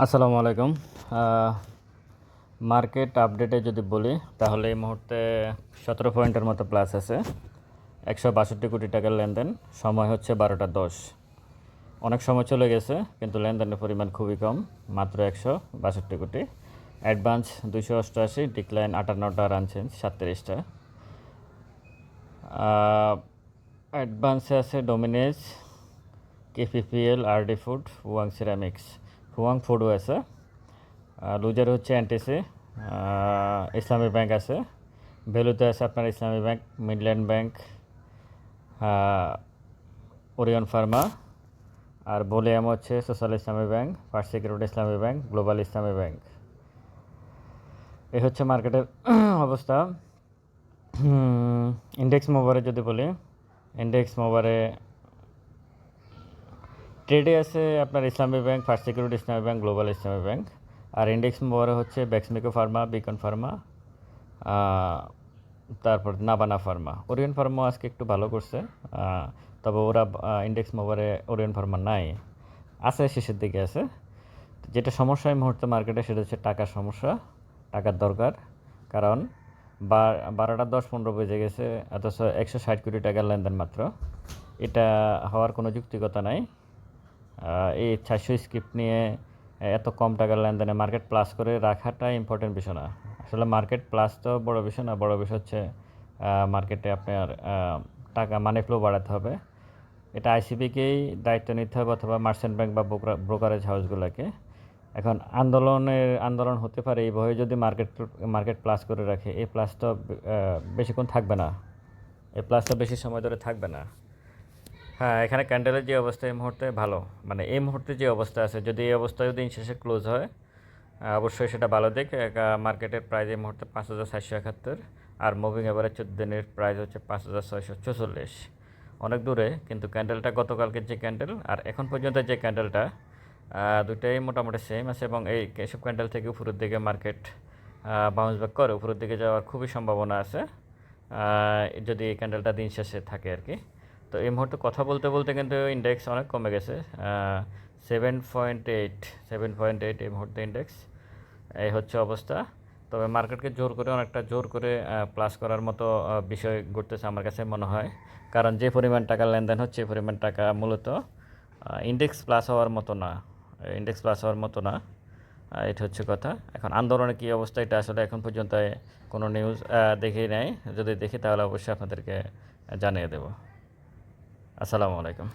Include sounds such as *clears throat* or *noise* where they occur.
আসসালামু আলাইকুম। মার্কেট আপডেটে যদি বলি, তাহলে এই মুহূর্তে সতেরো পয়েন্টের মতো প্লাস আছে। একশো বাষট্টি কোটি টাকার লেনদেন, সময় হচ্ছে বারোটা দশ। অনেক সময় চলে গেছে, কিন্তু লেনদেনের পরিমাণ খুবই কম, মাত্র একশো বাষট্টি কোটি। অ্যাডভান্স দুশো অষ্টআশি ডিক্লাইন আটান্নটা চেঞ্জ সাতত্রিশটা। অ্যাডভান্সে আছে ডোমিনেজ KPPL RD food Wang ceramics Huang ফুডও আছে। লুজার হচ্ছে এনটিসি ইসলামী ব্যাংক আছে। ভ্যালুতে আছে আপনার Islami bank Midland bank Orion pharma আর বলিয়াম হচ্ছে social Islami bank first security Islami bank global Islami bank এই হচ্ছে মার্কেটের *clears throat* অবস্থা। ইন্ডেক্স মোবারে যদি বলি ইন্ডেক্স মোবারে ট্রেডে আছে আপনার Islami bank first security Islami bank global Islami bank আর ইন্ডেক্স মোবারে হচ্ছে ব্যাক্সমিকো ফার্মা বিকন ফার্মা তারপর নাবানা ফার্মা ওরিয়ন ফার্মা আজকে একটু ভালো করছে তবে ওরা ইন্ডেক্স মোবারে ওরিয়ন ফার্মা নাই। আছে, শেষের দিকে আছে। যেটা সমস্যা এই মুহূর্তে মার্কেটে সেটা হচ্ছে টাকার সমস্যা, টাকার দরকার। কারণ বারোটা দশ পনেরো বেজে গেছে, অথচ একশো ষাট কোটি টাকার লেনদেন মাত্র। এটা হওয়ার কোনো যুক্তিকতা নাই। এই চারশো স্ক্রিপ্ট নিয়ে এত কম টাকার লেনদেনে মার্কেট প্লাস করে রাখাটা ইম্পর্টেন্ট বিষয় না। আসলে মার্কেট প্লাস তো বড় বিষয় না, বড় বিষয় হচ্ছে মার্কেটে আপনার টাকা মানি ফ্লো বাড়াতে হবে। এটা আইসিবিকেই দায়িত্ব নিতে হবে অথবা মার্চেন্ট ব্যাংক বা ব্রোকারেজ হাউসগুলোকে এখন আন্দোলনের, আন্দোলন হতে পারে এই ভয়ে যদি মার্কেট মার্কেট প্লাস করে রাখে এই প্লাসটা বেশিক্ষণ থাকবে না। এই প্লাসটা বেশি সময় ধরে থাকবে না। হ্যাঁ এখানে ক্যান্ডেলের যে অবস্থা এই মুহূর্তে ভালো। মানে এই মুহূর্তে যে অবস্থা আছে, যদি এই অবস্থায় দিন শেষে ক্লোজ হয় অবশ্যই সেটা ভালো দিক। মার্কেটের প্রাইস এই মুহূর্তে পাঁচ হাজার সাতশো একাত্তর, আর মুভিং এভারেজ চোদ্দ দিনের প্রাইস হচ্ছে পাঁচ হাজার ছয়শো চৌচল্লিশ অনেক দূরে, কিন্তু ক্যান্ডেলটা গতকালকের যে ক্যান্ডেল আর এখন পর্যন্ত যে ক্যান্ডেলটা দুটাই মোটামুটি সেম আছে, এবং এই এসব ক্যান্ডেল থেকে উপরের দিকে মার্কেট বাউন্স ব্যাক করে উপরের দিকে যাওয়ার খুবই সম্ভাবনা আছে। যদি এই ক্যান্ডেলটা দিন শেষে থাকে আর কি। তো এই মুহূর্তে কথা বলতে বলতে কিন্তু ইন্ডেক্স অনেক কমে গেছে seven point eight seven point eight এই মুহূর্তে ইন্ডেক্স এই হচ্ছে অবস্থা। তবে মার্কেটকে জোর করে, অনেকটা জোর করে প্লাস করার মতো বিষয় ঘটতেছে আমার কাছে মনে হয়। কারণ যে পরিমাণ টাকা লেনদেন হচ্ছে পরিমাণ টাকা মূলত ইন্ডেক্স প্লাস হওয়ার মতো না ইন্ডেক্স প্লাস হওয়ার মতো না এটা হচ্ছে কথা। এখন আন্দোলনের কী অবস্থা, এটা আসলে এখন পর্যন্ত কোনো নিউজ দেখেই নাই। যদি দেখি তাহলে অবশ্যই আপনাদেরকে জানিয়ে দেবো। আসসালামু আলাইকুম।